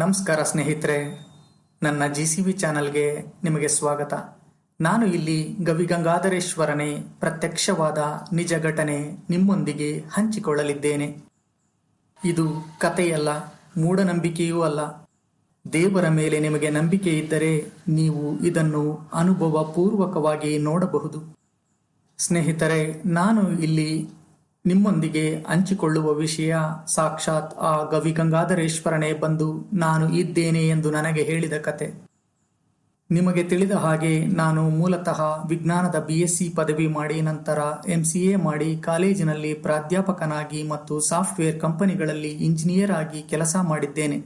ನಮಸ್ಕಾರ ಸ್ನೇಹಿತರೆ, ನನ್ನ ಜಿ ಸಿ ವಿ ಚಾನಲ್ಗೆ ನಿಮಗೆ ಸ್ವಾಗತ. ನಾನು ಇಲ್ಲಿ ಗವಿಗಂಗಾಧರೇಶ್ವರನೇ ಪ್ರತ್ಯಕ್ಷವಾದ ನಿಜ ಘಟನೆ ನಿಮ್ಮೊಂದಿಗೆ ಹಂಚಿಕೊಳ್ಳಲಿದ್ದೇನೆ. ಇದು ಕಥೆಯಲ್ಲ, ಮೂಢನಂಬಿಕೆಯೂ ಅಲ್ಲ. ದೇವರ ಮೇಲೆ ನಿಮಗೆ ನಂಬಿಕೆ ಇದ್ದರೆ ನೀವು ಇದನ್ನು ಅನುಭವ ಪೂರ್ವಕವಾಗಿ ನೋಡಬಹುದು. ಸ್ನೇಹಿತರೆ, ನಾನು ಇಲ್ಲಿ ನಿಮ್ಮೊಂದಿಗೆ ಹಂಚಿಕೊಳ್ಳುವ ವಿಷಯ ಸಾಕ್ಷಾತ್ ಆ ಗವಿಗಂಗಾಧರೇಶ್ವರನೇ ಬಂದು ನಾನು ಇದ್ದೇನೆ ಎಂದು ನನಗೆ ಹೇಳಿದ ಕತೆ. ನಿಮಗೆ ತಿಳಿದ ಹಾಗೆ ನಾನು ಮೂಲತಃ ವಿಜ್ಞಾನದ ಬಿ ಎಸ್ ಸಿ ಪದವಿ ಮಾಡಿ ನಂತರ ಎಂ ಸಿ ಎ ಮಾಡಿ ಕಾಲೇಜಿನಲ್ಲಿ ಪ್ರಾಧ್ಯಾಪಕನಾಗಿ ಮತ್ತು ಸಾಫ್ಟ್ವೇರ್ ಕಂಪನಿಗಳಲ್ಲಿ ಇಂಜಿನಿಯರ್ ಆಗಿ ಕೆಲಸ ಮಾಡಿದ್ದೇನೆ.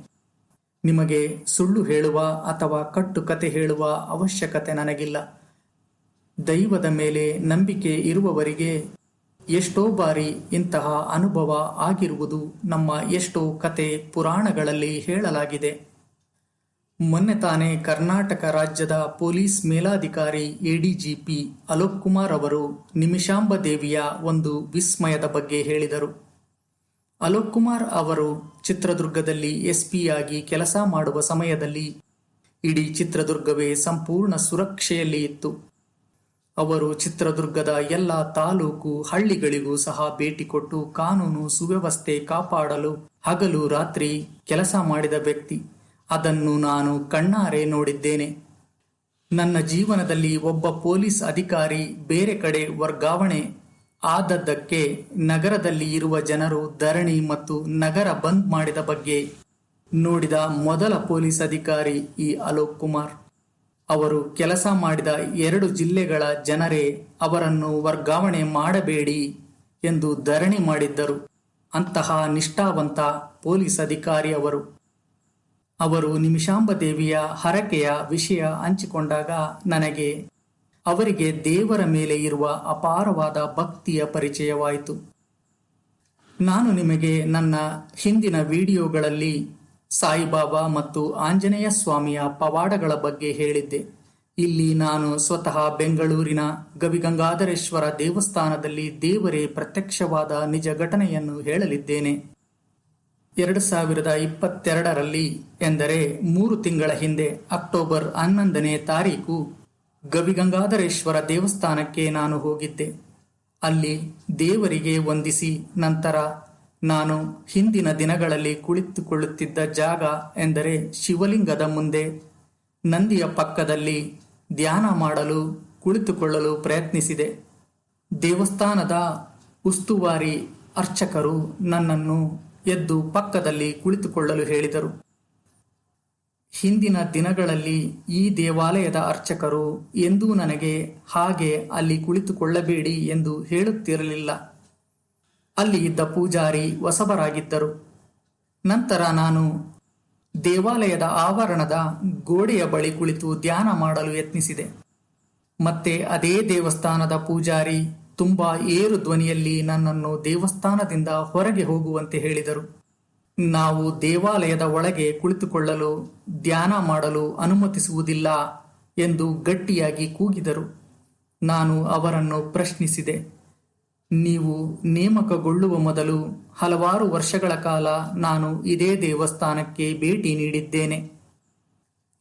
ನಿಮಗೆ ಸುಳ್ಳು ಹೇಳುವ ಅಥವಾ ಕಟ್ಟು ಕತೆ ಹೇಳುವ ಅವಶ್ಯಕತೆ ನನಗಿಲ್ಲ. ದೈವದ ಮೇಲೆ ನಂಬಿಕೆ ಇರುವವರಿಗೆ ಎಷ್ಟೋ ಬಾರಿ ಇಂತಹ ಅನುಭವ ಆಗಿರುವುದು ನಮ್ಮ ಎಷ್ಟೋ ಕತೆ ಪುರಾಣಗಳಲ್ಲಿ ಹೇಳಲಾಗಿದೆ. ಮೊನ್ನೆ ತಾನೇ ಕರ್ನಾಟಕ ರಾಜ್ಯದ ಪೊಲೀಸ್ ಮೇಲಾಧಿಕಾರಿ ಎಡಿಜಿಪಿ ಅಲೋಕ್ ಕುಮಾರ್ ಅವರು ನಿಮಿಷಾಂಬ ದೇವಿಯ ಒಂದು ವಿಸ್ಮಯದ ಬಗ್ಗೆ ಹೇಳಿದರು. ಅಲೋಕ್ ಕುಮಾರ್ ಅವರು ಚಿತ್ರದುರ್ಗದಲ್ಲಿ ಎಸ್ಪಿಯಾಗಿ ಕೆಲಸ ಮಾಡುವ ಸಮಯದಲ್ಲಿ ಇಡೀ ಚಿತ್ರದುರ್ಗವೇ ಸಂಪೂರ್ಣ ಸುರಕ್ಷೆಯಲ್ಲಿ ಇತ್ತು. ಅವರು ಚಿತ್ರದುರ್ಗದ ಎಲ್ಲ ತಾಲೂಕು ಹಳ್ಳಿಗಳಿಗೂ ಸಹ ಭೇಟಿ ಕೊಟ್ಟು ಕಾನೂನು ಸುವ್ಯವಸ್ಥೆ ಕಾಪಾಡಲು ಹಗಲು ರಾತ್ರಿ ಕೆಲಸ ಮಾಡಿದ ವ್ಯಕ್ತಿ. ಅದನ್ನು ನಾನು ಕಣ್ಣಾರೆ ನೋಡಿದ್ದೇನೆ. ನನ್ನ ಜೀವನದಲ್ಲಿ ಒಬ್ಬ ಪೊಲೀಸ್ ಅಧಿಕಾರಿ ಬೇರೆ ಕಡೆ ವರ್ಗಾವಣೆ ಆದದ್ದಕ್ಕೆ ನಗರದಲ್ಲಿ ಇರುವ ಜನರು ಧರಣಿ ಮತ್ತು ನಗರ ಬಂದ್ ಮಾಡಿದ ಬಗ್ಗೆ ನೋಡಿದ ಮೊದಲ ಪೊಲೀಸ್ ಅಧಿಕಾರಿ ಈ ಅಲೋಕ್ ಕುಮಾರ್. ಅವರು ಕೆಲಸ ಮಾಡಿದ ಎರಡು ಜಿಲ್ಲೆಗಳ ಜನರೇ ಅವರನ್ನು ವರ್ಗಾವಣೆ ಮಾಡಬೇಡಿ ಎಂದು ಧರಣಿ ಮಾಡಿದ್ದರು. ಅಂತಹ ನಿಷ್ಠಾವಂತ ಪೊಲೀಸ್ ಅಧಿಕಾರಿ ಅವರು. ಅವರು ನಿಮಿಷಾಂಬದೇವಿಯ ಹರಕೆಯ ವಿಷಯ ಹಂಚಿಕೊಂಡಾಗ ನನಗೆ, ಅವರಿಗೆ ದೇವರ ಮೇಲೆ ಇರುವ ಅಪಾರವಾದ ಭಕ್ತಿಯ ಪರಿಚಯವಾಯಿತು. ನಾನು ನಿಮಗೆ ನನ್ನ ಹಿಂದಿನ ವಿಡಿಯೋಗಳಲ್ಲಿ ಸಾಯಿಬಾಬಾ ಮತ್ತು ಆಂಜನೇಯ ಸ್ವಾಮಿಯ ಪವಾಡಗಳ ಬಗ್ಗೆ ಹೇಳಿದ್ದೆ. ಇಲ್ಲಿ ನಾನು ಸ್ವತಃ ಬೆಂಗಳೂರಿನ ಗವಿಗಂಗಾಧರೇಶ್ವರ ದೇವಸ್ಥಾನದಲ್ಲಿ ದೇವರೇ ಪ್ರತ್ಯಕ್ಷವಾದ ನಿಜ ಘಟನೆಯನ್ನು ಹೇಳಲಿದ್ದೇನೆ. ಎರಡು ಸಾವಿರದ ಇಪ್ಪತ್ತೆರಡರಲ್ಲಿ, ಎಂದರೆ ಮೂರು ತಿಂಗಳ ಹಿಂದೆ, ಅಕ್ಟೋಬರ್ ಹನ್ನೊಂದನೇ ತಾರೀಕು, ಗವಿಗಂಗಾಧರೇಶ್ವರ ದೇವಸ್ಥಾನಕ್ಕೆ ನಾನು ಹೋಗಿದ್ದೆ. ಅಲ್ಲಿ ದೇವರಿಗೆ ವಂದಿಸಿ ನಂತರ ನಾನು ಹಿಂದಿನ ದಿನಗಳಲ್ಲಿ ಕುಳಿತುಕೊಳ್ಳುತ್ತಿದ್ದ ಜಾಗ ಎಂದರೆ ಶಿವಲಿಂಗದ ಮುಂದೆ. ನಂದಿಯ ಪಕ್ಕದಲ್ಲಿ ಧ್ಯಾನ ಮಾಡಲು, ಕುಳಿತುಕೊಳ್ಳಲು ಪ್ರಯತ್ನಿಸಿದೆ. ದೇವಸ್ಥಾನದ ಉಸ್ತುವಾರಿ ಅರ್ಚಕರು ನನ್ನನ್ನು ಎದ್ದು ಪಕ್ಕದಲ್ಲಿ ಕುಳಿತುಕೊಳ್ಳಲು ಹೇಳಿದರು. ಹಿಂದಿನ ದಿನಗಳಲ್ಲಿ ಈ ದೇವಾಲಯದ ಅರ್ಚಕರು ಎಂದೂ ನನಗೆ ಹಾಗೆ ಅಲ್ಲಿ ಕುಳಿತುಕೊಳ್ಳಬೇಡಿ ಎಂದು ಹೇಳುತ್ತಿರಲಿಲ್ಲ. ಅಲ್ಲಿ ಇದ್ದ ಪೂಜಾರಿ ಹೊಸಬರಾಗಿದ್ದರು ನಂತರ ನಾನು ದೇವಾಲಯದ ಆವರಣದ ಗೋಡೆಯ ಬಳಿ ಕುಳಿತು ಧ್ಯಾನ ಮಾಡಲು ಯತ್ನಿಸಿದೆ. ಮತ್ತೆ ಅದೇ ದೇವಸ್ಥಾನದ ಪೂಜಾರಿ ತುಂಬಾ ಏರು ಧ್ವನಿಯಲ್ಲಿ ನನ್ನನ್ನು ದೇವಸ್ಥಾನದಿಂದ ಹೊರಗೆ ಹೋಗುವಂತೆ ಹೇಳಿದರು. ನಾವು ದೇವಾಲಯದ ಒಳಗೆ ಕುಳಿತುಕೊಳ್ಳಲು, ಧ್ಯಾನ ಮಾಡಲು ಅನುಮತಿಸುವುದಿಲ್ಲ ಎಂದು ಗಟ್ಟಿಯಾಗಿ ಕೂಗಿದರು. ನಾನು ಅವರನ್ನು ಪ್ರಶ್ನಿಸಿದೆ. ನೀವು ನೇಮಕಗೊಳ್ಳುವ ಮೊದಲು ಹಲವಾರು ವರ್ಷಗಳ ಕಾಲ ನಾನು ಇದೇ ದೇವಸ್ಥಾನಕ್ಕೆ ಭೇಟಿ ನೀಡಿದ್ದೇನೆ.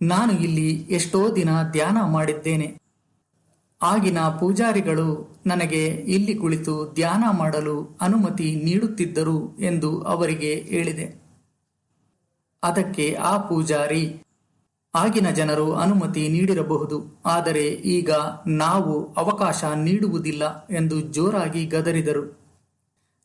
ನಾನು ಇಲ್ಲಿ ಎಷ್ಟೋ ದಿನ ಧ್ಯಾನ ಮಾಡಿದ್ದೇನೆ. ಆಗಿನ ಪೂಜಾರಿಗಳು ನನಗೆ ಇಲ್ಲಿ ಕುಳಿತು ಧ್ಯಾನ ಮಾಡಲು ಅನುಮತಿ ನೀಡುತ್ತಿದ್ದರು ಎಂದು ಅವರಿಗೆ ಹೇಳಿದೆ. ಅದಕ್ಕೆ ಆ ಪೂಜಾರಿ ಆಗಿನ ಜನರು ಅನುಮತಿ ನೀಡಿರಬಹುದು. ಆದರೆ ಈಗ ನಾವು ಅವಕಾಶ ನೀಡುವುದಿಲ್ಲ ಎಂದು ಜೋರಾಗಿ ಗದರಿದರು.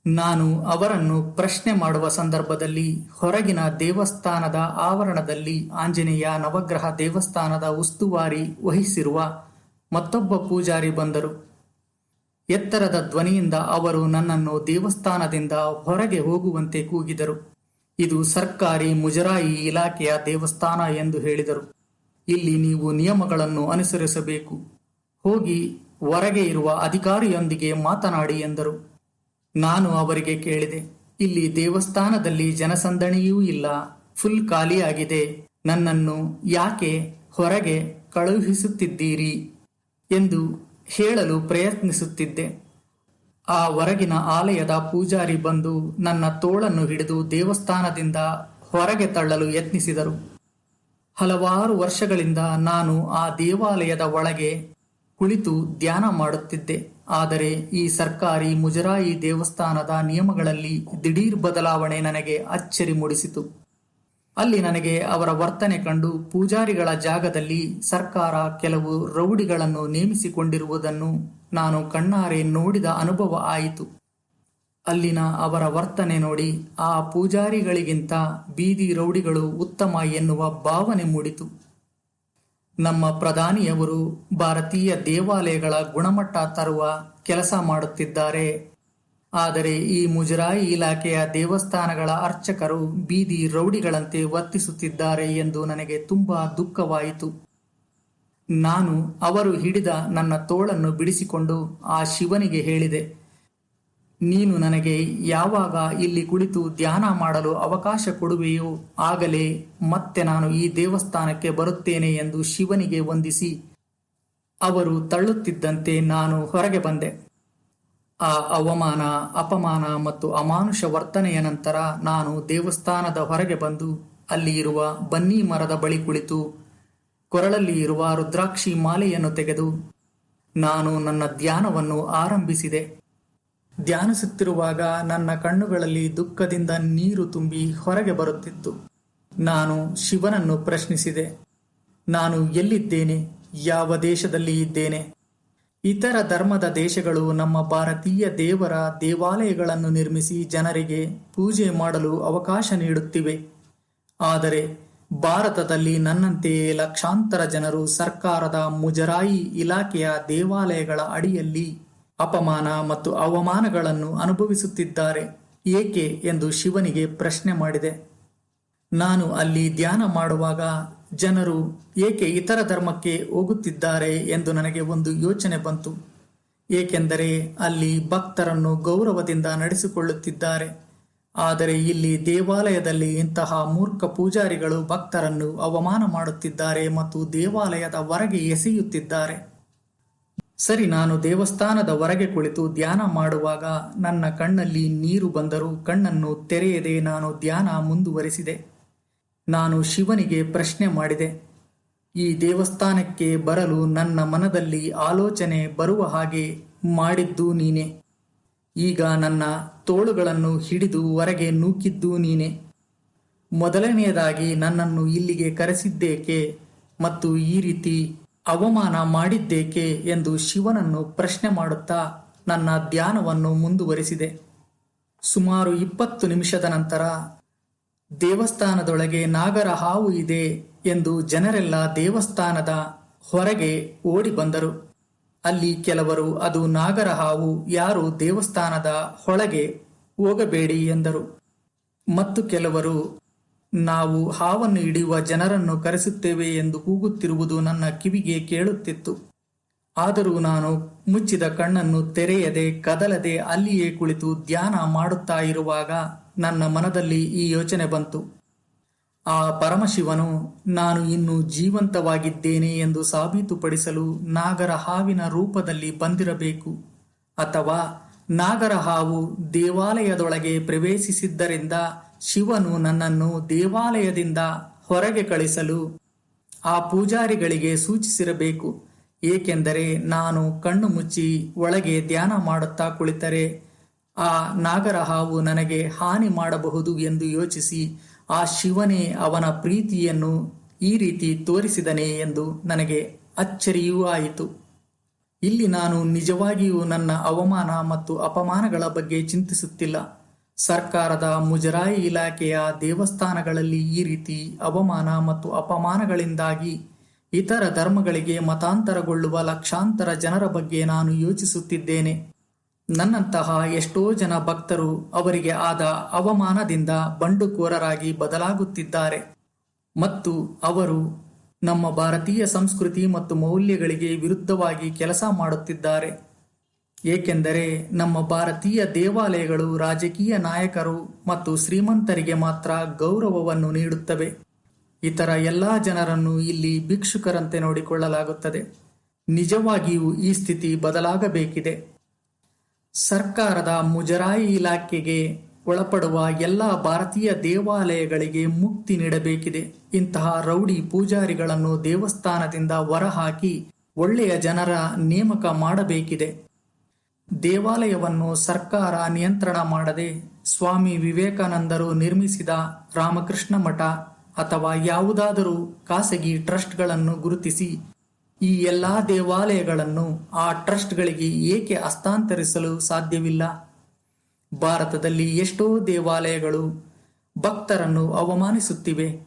ನಾನು ಅವರನ್ನು ಪ್ರಶ್ನೆ ಮಾಡುವ ಸಂದರ್ಭದಲ್ಲಿ ಹೊರಗಿನ ದೇವಸ್ಥಾನದ ಆವರಣದಲ್ಲಿ ಆಂಜನೇಯ ನವಗ್ರಹ ದೇವಸ್ಥಾನದ ಉಸ್ತುವಾರಿ ವಹಿಸಿರುವ ಮತ್ತೊಬ್ಬ ಪೂಜಾರಿ ಬಂದರು. ಎತ್ತರದ ಧ್ವನಿಯಿಂದ ಅವರು ನನ್ನನ್ನು ದೇವಸ್ಥಾನದಿಂದ ಹೊರಗೆ ಹೋಗುವಂತೆ ಕೂಗಿದರು. ಇದು ಸರ್ಕಾರಿ ಮುಜರಾಯಿ ಇಲಾಖೆಯ ದೇವಸ್ಥಾನ ಎಂದು ಹೇಳಿದರು. ಇಲ್ಲಿ ನೀವು ನಿಯಮಗಳನ್ನು ಅನುಸರಿಸಬೇಕು. ಹೋಗಿ ಹೊರಗೆ ಇರುವ ಅಧಿಕಾರಿಯೊಂದಿಗೆ ಮಾತನಾಡಿ ಎಂದರು. ನಾನು ಅವರಿಗೆ ಕೇಳಿದೆ, ಇಲ್ಲಿ ದೇವಸ್ಥಾನದಲ್ಲಿ ಜನಸಂದಣಿಯೂ ಇಲ್ಲ, ಫುಲ್ ಖಾಲಿಯಾಗಿದೆ, ನನ್ನನ್ನು ಯಾಕೆ ಹೊರಗೆ ಕಳುಹಿಸುತ್ತಿದ್ದೀರಿ? ಎಂದು ಹೇಳಲು ಪ್ರಯತ್ನಿಸುತ್ತಿದ್ದೆ. ಆ ಹೊರಗಿನ ಆಲಯದ ಪೂಜಾರಿ ಬಂದು ನನ್ನ ತೋಳನ್ನು ಹಿಡಿದು ದೇವಸ್ಥಾನದಿಂದ ಹೊರಗೆ ತಳ್ಳಲು ಯತ್ನಿಸಿದರು. ಹಲವಾರು ವರ್ಷಗಳಿಂದ ನಾನು ಆ ದೇವಾಲಯದ ಒಳಗೆ ಕುಳಿತು ಧ್ಯಾನ ಮಾಡುತ್ತಿದ್ದೆ. ಆದರೆ ಈ ಸರ್ಕಾರಿ ಮುಜರಾಯಿ ದೇವಸ್ಥಾನದ ನಿಯಮಗಳಲ್ಲಿ ದಿಢೀರ್ ಬದಲಾವಣೆ ನನಗೆ ಅಚ್ಚರಿ ಮೂಡಿಸಿತು. ಅಲ್ಲಿ ನನಗೆ ಅವರ ವರ್ತನೆ ಕಂಡು ಪೂಜಾರಿಗಳ ಜಾಗದಲ್ಲಿ ಸರ್ಕಾರ ಕೆಲವು ರೌಡಿಗಳನ್ನು ನೇಮಿಸಿಕೊಂಡಿರುವುದನ್ನು ನಾನು ಕಣ್ಣಾರೆ ನೋಡಿದ ಅನುಭವ ಆಯಿತು. ಅಲ್ಲಿನ ಅವರ ವರ್ತನೆ ನೋಡಿ ಆ ಪೂಜಾರಿಗಳಿಗಿಂತ ಬೀದಿ ರೌಡಿಗಳು ಉತ್ತಮ ಎನ್ನುವ ಭಾವನೆ ಮೂಡಿತು. ನಮ್ಮ ಪ್ರಧಾನಿಯವರು ಭಾರತೀಯ ದೇವಾಲಯಗಳ ಗುಣಮಟ್ಟ ತರುವ ಕೆಲಸ ಮಾಡುತ್ತಿದ್ದಾರೆ. ಆದರೆ ಈ ಮುಜರಾಯಿ ಇಲಾಖೆಯ ದೇವಸ್ಥಾನಗಳ ಅರ್ಚಕರು ಬೀದಿ ರೌಡಿಗಳಂತೆ ವರ್ತಿಸುತ್ತಿದ್ದಾರೆ ಎಂದು ನನಗೆ ತುಂಬಾ ದುಃಖವಾಯಿತು. ನಾನು ಅವರು ಹಿಡಿದ ನನ್ನ ತೋಳನ್ನು ಬಿಡಿಸಿಕೊಂಡು ಆ ಶಿವನಿಗೆ ಹೇಳಿದೆ, ನೀನು ನನಗೆ ಯಾವಾಗ ಇಲ್ಲಿ ಕುಳಿತು ಧ್ಯಾನ ಮಾಡಲು ಅವಕಾಶ ಕೊಡುವೆಯೋ ಆಗಲೇ ಮತ್ತೆ ನಾನು ಈ ದೇವಸ್ಥಾನಕ್ಕೆ ಬರುತ್ತೇನೆ ಎಂದು ಶಿವನಿಗೆ ವಂದಿಸಿ ಅವರು ತಳ್ಳುತ್ತಿದ್ದಂತೆ ನಾನು ಹೊರಗೆ ಬಂದೆ. ಆ ಅವಮಾನ, ಅಪಮಾನ ಮತ್ತು ಅಮಾನುಷ ವರ್ತನೆಯ ನಂತರ ನಾನು ದೇವಸ್ಥಾನದ ಹೊರಗೆ ಬಂದು ಅಲ್ಲಿ ಇರುವ ಬನ್ನಿ ಮರದ ಬಳಿ ಕುಳಿತು ಕೊರಳಲ್ಲಿ ಇರುವ ರುದ್ರಾಕ್ಷಿ ಮಾಲೆಯನ್ನು ತೆಗೆದು ನಾನು ನನ್ನ ಧ್ಯಾನವನ್ನು ಆರಂಭಿಸಿದೆ. ಧ್ಯಾನಿಸುತ್ತಿರುವಾಗ ನನ್ನ ಕಣ್ಣುಗಳಲ್ಲಿ ದುಃಖದಿಂದ ನೀರು ತುಂಬಿ ಹೊರಗೆ ಬರುತ್ತಿತ್ತು. ನಾನು ಶಿವನನ್ನು ಪ್ರಶ್ನಿಸಿದೆ. ನಾನು ಎಲ್ಲಿದ್ದೇನೆ? ಯಾವ ದೇಶದಲ್ಲಿ ಇದ್ದೇನೆ? ಇತರ ಧರ್ಮದ ದೇಶಗಳು ನಮ್ಮ ಭಾರತೀಯ ದೇವರ ದೇವಾಲಯಗಳನ್ನು ನಿರ್ಮಿಸಿ ಜನರಿಗೆ ಪೂಜೆ ಮಾಡಲು ಅವಕಾಶ ನೀಡುತ್ತಿವೆ. ಆದರೆ ಭಾರತದಲ್ಲಿ ನನ್ನಂತೆಯೇ ಲಕ್ಷಾಂತರ ಜನರು ಸರ್ಕಾರದ ಮುಜರಾಯಿ ಇಲಾಖೆಯ ದೇವಾಲಯಗಳ ಅಡಿಯಲ್ಲಿ ಅಪಮಾನ ಮತ್ತು ಅವಮಾನಗಳನ್ನು ಅನುಭವಿಸುತ್ತಿದ್ದಾರೆ. ಏಕೆ ಎಂದು ಶಿವನಿಗೆ ಪ್ರಶ್ನೆ ಮಾಡಿದೆ. ನಾನು ಅಲ್ಲಿ ಧ್ಯಾನ ಮಾಡುವಾಗ ಜನರು ಏಕೆ ಇತರ ಧರ್ಮಕ್ಕೆ ಹೋಗುತ್ತಿದ್ದಾರೆ ಎಂದು ನನಗೆ ಒಂದು ಯೋಚನೆ ಬಂತು. ಏಕೆಂದರೆ ಅಲ್ಲಿ ಭಕ್ತರನ್ನು ಗೌರವದಿಂದ ನಡೆಸಿಕೊಳ್ಳುತ್ತಿದ್ದಾರೆ. ಆದರೆ ಇಲ್ಲಿ ದೇವಾಲಯದಲ್ಲಿ ಇಂತಹ ಮೂರ್ಖ ಪೂಜಾರಿಗಳು ಭಕ್ತರನ್ನು ಅವಮಾನ ಮಾಡುತ್ತಿದ್ದಾರೆ ಮತ್ತು ದೇವಾಲಯದ ಹೊರಗೆ ಎಸೆಯುತ್ತಿದ್ದಾರೆ. ಸರಿ, ನಾನು ದೇವಸ್ಥಾನದ ಹೊರಗೆ ಕುಳಿತು ಧ್ಯಾನ ಮಾಡುವಾಗ ನನ್ನ ಕಣ್ಣಲ್ಲಿ ನೀರು ಬಂದರೂ ಕಣ್ಣನ್ನು ತೆರೆಯದೆ ನಾನು ಧ್ಯಾನ ಮುಂದುವರಿಸಿದೆ. ನಾನು ಶಿವನಿಗೆ ಪ್ರಶ್ನೆ ಮಾಡಿದೆ. ಈ ದೇವಸ್ಥಾನಕ್ಕೆ ಬರಲು ನನ್ನ ಮನದಲ್ಲಿ ಆಲೋಚನೆ ಬರುವ ಹಾಗೆ ಮಾಡಿದ್ದು ನೀನೆ? ಈಗ ನನ್ನ ತೋಳುಗಳನ್ನು ಹಿಡಿದು ಹೊರಗೆ ನೂಕಿದ್ದು ನೀನೆ. ಮೊದಲನೆಯದಾಗಿ ನನ್ನನ್ನು ಇಲ್ಲಿಗೆ ಕರೆಸಿದ್ದೇಕೆ ಮತ್ತು ಈ ರೀತಿ ಅವಮಾನ ಮಾಡಿದ್ದೇಕೆ ಎಂದು ಶಿವನನ್ನು ಪ್ರಶ್ನೆ ಮಾಡುತ್ತಾ ನನ್ನ ಧ್ಯಾನವನ್ನು ಮುಂದುವರೆಸಿದೆ. ಸುಮಾರು ಇಪ್ಪತ್ತು ನಿಮಿಷದ ನಂತರ, ದೇವಸ್ಥಾನದೊಳಗೆ ನಾಗರ ಹಾವು ಇದೆ ಎಂದು ಜನರೆಲ್ಲ ದೇವಸ್ಥಾನದ ಹೊರಗೆ ಓಡಿ ಬಂದರು. ಅಲ್ಲಿ ಕೆಲವರು, ಅದು ನಾಗರ ಹಾವು, ಯಾರು ದೇವಸ್ಥಾನದ ಒಳಗೆ ಹೋಗಬೇಡಿ ಎಂದರು. ಮತ್ತು ಕೆಲವರು, ನಾವು ಹಾವನ್ನು ಹಿಡಿಯುವ ಜನರನ್ನು ಕರೆಸುತ್ತೇವೆ ಎಂದು ಕೂಗುತ್ತಿರುವುದು ನನ್ನ ಕಿವಿಗೆ ಕೇಳುತ್ತಿತ್ತು. ಆದರೂ ನಾನು ಮುಚ್ಚಿದ ಕಣ್ಣನ್ನು ತೆರೆಯದೆ ಕದಲದೆ ಅಲ್ಲಿಯೇ ಕುಳಿತು ಧ್ಯಾನ ಮಾಡುತ್ತಾ ಇರುವಾಗ ನನ್ನ ಮನದಲ್ಲಿ ಈ ಯೋಚನೆ ಬಂತು. ಆ ಪರಮಶಿವನು, ನಾನು ಇನ್ನು ಜೀವಂತವಾಗಿದ್ದೇನೆ ಎಂದು ಸಾಬೀತುಪಡಿಸಲು ನಾಗರ ಹಾವಿನ ರೂಪದಲ್ಲಿ ಬಂದಿರಬೇಕು. ಅಥವಾ ನಾಗರ ಹಾವು ದೇವಾಲಯದೊಳಗೆ ಪ್ರವೇಶಿಸಿದ್ದರಿಂದ ಶಿವನು ನನ್ನನ್ನು ದೇವಾಲಯದಿಂದ ಹೊರಗೆ ಕಳಿಸಲು ಆ ಪೂಜಾರಿಗಳಿಗೆ ಸೂಚಿಸಿರಬೇಕು. ಏಕೆಂದರೆ ನಾನು ಕಣ್ಣು ಮುಚ್ಚಿ ಒಳಗೆ ಧ್ಯಾನ ಮಾಡುತ್ತಾ ಕುಳಿತರೆ, ಆ ನಾಗರ ಹಾವು ನನಗೆ ಹಾನಿ ಮಾಡಬಹುದು ಎಂದು ಯೋಚಿಸಿ ಆ ಶಿವನೇ ಅವನ ಪ್ರೀತಿಯನ್ನು ಈ ರೀತಿ ತೋರಿಸಿದನೆ ಎಂದು ನನಗೆ ಅಚ್ಚರಿಯೂ ಆಯಿತು. ಇಲ್ಲಿ ನಾನು ನಿಜವಾಗಿಯೂ ನನ್ನ ಅವಮಾನ ಮತ್ತು ಅಪಮಾನಗಳ ಬಗ್ಗೆ ಚಿಂತಿಸುತ್ತಿಲ್ಲ. ಸರ್ಕಾರದ ಮುಜರಾಯಿ ಇಲಾಖೆಯ ದೇವಸ್ಥಾನಗಳಲ್ಲಿ ಈ ರೀತಿ ಅವಮಾನ ಮತ್ತು ಅಪಮಾನಗಳಿಂದಾಗಿ ಇತರ ಧರ್ಮಗಳಿಗೆ ಮತಾಂತರಗೊಳ್ಳುವ ಲಕ್ಷಾಂತರ ಜನರ ಬಗ್ಗೆ ನಾನು ಯೋಚಿಸುತ್ತಿದ್ದೇನೆ. ನನ್ನಂತಹ ಎಷ್ಟೋ ಜನ ಭಕ್ತರು ಅವರಿಗೆ ಆದ ಅವಮಾನದಿಂದ ಬಂಡುಕೋರರಾಗಿ ಬದಲಾಗುತ್ತಿದ್ದಾರೆ. ಮತ್ತು ಅವರು ನಮ್ಮ ಭಾರತೀಯ ಸಂಸ್ಕೃತಿ ಮತ್ತು ಮೌಲ್ಯಗಳಿಗೆ ವಿರುದ್ಧವಾಗಿ ಕೆಲಸ ಮಾಡುತ್ತಿದ್ದಾರೆ. ಏಕೆಂದರೆ ನಮ್ಮ ಭಾರತೀಯ ದೇವಾಲಯಗಳು ರಾಜಕೀಯ ನಾಯಕರು ಮತ್ತು ಶ್ರೀಮಂತರಿಗೆ ಮಾತ್ರ ಗೌರವವನ್ನು ನೀಡುತ್ತವೆ. ಇತರ ಎಲ್ಲ ಜನರನ್ನು ಇಲ್ಲಿ ಭಿಕ್ಷುಕರಂತೆ ನೋಡಿಕೊಳ್ಳಲಾಗುತ್ತದೆ. ನಿಜವಾಗಿಯೂ ಈ ಸ್ಥಿತಿ ಬದಲಾಗಬೇಕಿದೆ. ಸರ್ಕಾರದ ಮುಜರಾಯಿ ಇಲಾಖೆಗೆ ಒಳಪಡುವ ಎಲ್ಲ ಭಾರತೀಯ ದೇವಾಲಯಗಳಿಗೆ ಮುಕ್ತಿ ನೀಡಬೇಕಿದೆ. ಇಂತಹ ರೌಡಿ ಪೂಜಾರಿಗಳನ್ನು ದೇವಸ್ಥಾನದಿಂದ ಹೊರಹಾಕಿ ಒಳ್ಳೆಯ ಜನರ ನೇಮಕ ಮಾಡಬೇಕಿದೆ. ದೇವಾಲಯವನ್ನು ಸರ್ಕಾರ ನಿಯಂತ್ರಣ ಮಾಡದೆ ಸ್ವಾಮಿ ವಿವೇಕಾನಂದರು ನಿರ್ಮಿಸಿದ ರಾಮಕೃಷ್ಣ ಮಠ ಅಥವಾ ಯಾವುದಾದರೂ ಖಾಸಗಿ ಟ್ರಸ್ಟ್ಗಳನ್ನು ಗುರುತಿಸಿ ಈ ಎಲ್ಲಾ ದೇವಾಲಯಗಳನ್ನು ಆ ಟ್ರಸ್ಟ್ಗಳಿಗೆ ಏಕೆ ಹಸ್ತಾಂತರಿಸಲು ಸಾಧ್ಯವಿಲ್ಲ? ಭಾರತದಲ್ಲಿ ಎಷ್ಟೋ ದೇವಾಲಯಗಳು ಭಕ್ತರನ್ನು ಅವಮಾನಿಸುತ್ತಿವೆ.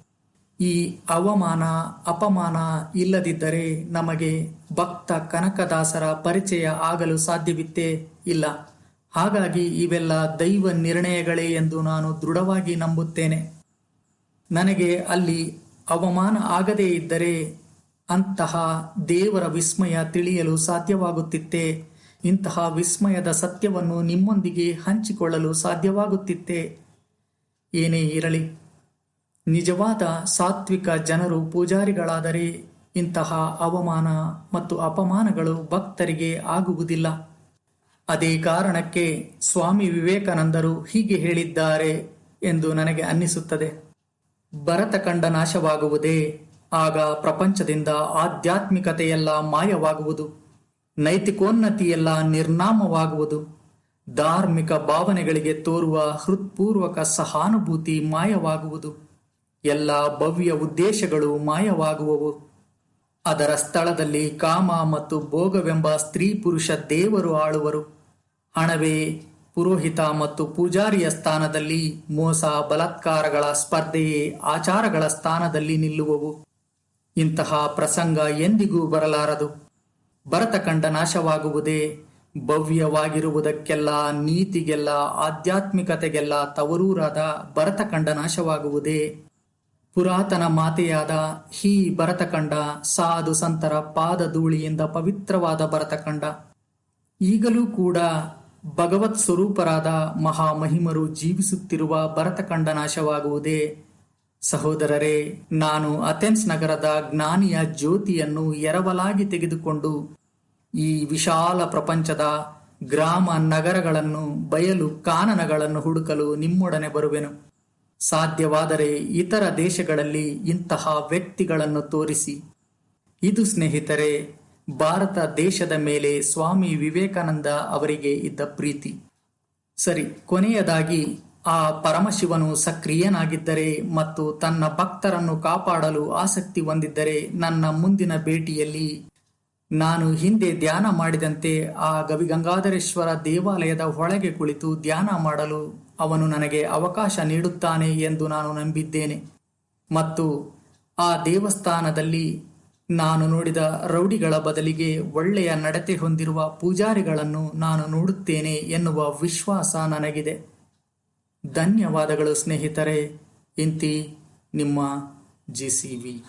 ಈ ಅವಮಾನ, ಅಪಮಾನ ಇಲ್ಲದಿದ್ದರೆ ನಮಗೆ ಭಕ್ತ ಕನಕದಾಸರ ಪರಿಚಯ ಆಗಲು ಸಾಧ್ಯವಿತ್ತೇ ಇಲ್ಲ. ಹಾಗಾಗಿ ಇವೆಲ್ಲ ದೈವ ನಿರ್ಣಯಗಳೇ ಎಂದು ನಾನು ದೃಢವಾಗಿ ನಂಬುತ್ತೇನೆ. ನನಗೆ ಅಲ್ಲಿ ಅವಮಾನ ಆಗದೇ ಇದ್ದರೆ ಅಂತಹ ದೇವರ ವಿಸ್ಮಯ ತಿಳಿಯಲು ಸಾಧ್ಯವಾಗುತ್ತಿತ್ತೆ. ಇಂತಹ ವಿಸ್ಮಯದ ಸತ್ಯವನ್ನು ನಿಮ್ಮೊಂದಿಗೆ ಹಂಚಿಕೊಳ್ಳಲು ಸಾಧ್ಯವಾಗುತ್ತಿತ್ತೆ. ಏನೇ ಇರಲಿ, ನಿಜವಾದ ಸಾತ್ವಿಕ ಜನರು ಪೂಜಾರಿಗಳಾದರೆ ಇಂತಹ ಅವಮಾನ ಮತ್ತು ಅಪಮಾನಗಳು ಭಕ್ತರಿಗೆ ಆಗುವುದಿಲ್ಲ. ಅದೇ ಕಾರಣಕ್ಕೆ ಸ್ವಾಮಿ ವಿವೇಕಾನಂದರು ಹೀಗೆ ಹೇಳಿದ್ದಾರೆ ಎಂದು ನನಗೆ ಅನ್ನಿಸುತ್ತದೆ. ಭರತ ಕಂಡ ನಾಶವಾಗುವುದೇ ಆಗ ಪ್ರಪಂಚದಿಂದ ಆಧ್ಯಾತ್ಮಿಕತೆಯೆಲ್ಲ ಮಾಯವಾಗುವುದು, ನೈತಿಕೋನ್ನತಿಯೆಲ್ಲ ನಿರ್ನಾಮವಾಗುವುದು, ಧಾರ್ಮಿಕ ಭಾವನೆಗಳಿಗೆ ತೋರುವ ಹೃತ್ಪೂರ್ವಕ ಸಹಾನುಭೂತಿ ಮಾಯವಾಗುವುದು, ಎಲ್ಲ ಭವ್ಯ ಉದ್ದೇಶಗಳು ಮಾಯವಾಗುವವು. ಅದರ ಸ್ಥಳದಲ್ಲಿ ಕಾಮ ಮತ್ತು ಭೋಗವೆಂಬ ಸ್ತ್ರೀ ಪುರುಷ ದೇವರು ಆಳುವರು. ಹಣವೇ ಪುರೋಹಿತ ಮತ್ತು ಪೂಜಾರಿಯ ಸ್ಥಾನದಲ್ಲಿ ಮೋಸ, ಬಲಾತ್ಕಾರಗಳ ಸ್ಪರ್ಧೆಯೇ ಆಚಾರಗಳ ಸ್ಥಾನದಲ್ಲಿ ನಿಲ್ಲುವವು. ಇಂತಹ ಪ್ರಸಂಗ ಎಂದಿಗೂ ಬರಲಾರದು. ಭರತ ಕಂಡ ನಾಶವಾಗುವುದೇ ಭವ್ಯವಾಗಿರುವುದಕ್ಕೆಲ್ಲ, ನೀತಿಗೆಲ್ಲ, ಆಧ್ಯಾತ್ಮಿಕತೆಗೆಲ್ಲ ತವರೂರಾದ ಭರತ ಕಂಡ ನಾಶವಾಗುವುದೇ. ಪುರಾತನ ಮಾತೆಯಾದ ಹೀ ಭರತಖಂಡ ಸಾಧು ಸಂತರ ಪಾದಧೂಳಿಯಿಂದ ಪವಿತ್ರವಾದ ಭರತಖಂಡ ಈಗಲೂ ಕೂಡ ಭಗವತ್ ಸ್ವರೂಪರಾದ ಮಹಾಮಹಿಮರು ಜೀವಿಸುತ್ತಿರುವ ಭರತಖಂಡ ನಾಶವಾಗುವುದೇ. ಸಹೋದರರೇ, ನಾನು ಅಥೆನ್ಸ್ ನಗರದ ಜ್ಞಾನಿಯ ಜ್ಯೋತಿಯನ್ನು ಎರವಲಾಗಿ ತೆಗೆದುಕೊಂಡು ಈ ವಿಶಾಲ ಪ್ರಪಂಚದ ಗ್ರಾಮ ನಗರಗಳನ್ನು, ಬಯಲು ಕಾನನಗಳನ್ನು ಹುಡುಕಲು ನಿಮ್ಮೊಡನೆ ಬರುವೆನು. ಸಾಧ್ಯವಾದರೆ ಇತರ ದೇಶಗಳಲ್ಲಿ ಇಂತಹ ವ್ಯಕ್ತಿಗಳನ್ನು ತೋರಿಸಿ. ಇದು ಸ್ನೇಹಿತರೆ, ಭಾರತ ದೇಶದ ಮೇಲೆ ಸ್ವಾಮಿ ವಿವೇಕಾನಂದ ಅವರಿಗೆ ಇದ್ದ ಪ್ರೀತಿ. ಸರಿ, ಕೊನೆಯದಾಗಿ ಆ ಪರಮಶಿವನು ಸಕ್ರಿಯನಾಗಿದ್ದರೆ ಮತ್ತು ತನ್ನ ಭಕ್ತರನ್ನು ಕಾಪಾಡಲು ಆಸಕ್ತಿ ಹೊಂದಿದ್ದರೆ ನನ್ನ ಮುಂದಿನ ಭೇಟಿಯಲ್ಲಿ ನಾನು ಹಿಂದೆ ಧ್ಯಾನ ಮಾಡಿದಂತೆ ಆ ಗವಿಗಂಗಾಧರೇಶ್ವರ ದೇವಾಲಯದ ಒಳಗೆ ಕುಳಿತು ಧ್ಯಾನ ಮಾಡಲು ಅವನು ನನಗೆ ಅವಕಾಶ ನೀಡುತ್ತಾನೆ ಎಂದು ನಾನು ನಂಬಿದ್ದೇನೆ. ಮತ್ತು ಆ ದೇವಸ್ಥಾನದಲ್ಲಿ ನಾನು ನೋಡಿದ ರೌಡಿಗಳ ಬದಲಿಗೆ ಒಳ್ಳೆಯ ನಡತೆ ಹೊಂದಿರುವ ಪೂಜಾರಿಗಳನ್ನು ನಾನು ನೋಡುತ್ತೇನೆ ಎನ್ನುವ ವಿಶ್ವಾಸ ನನಗಿದೆ. ಧನ್ಯವಾದಗಳು ಸ್ನೇಹಿತರೆ. ಇಂತಿ ನಿಮ್ಮ ಜಿ ಸಿ ವಿ.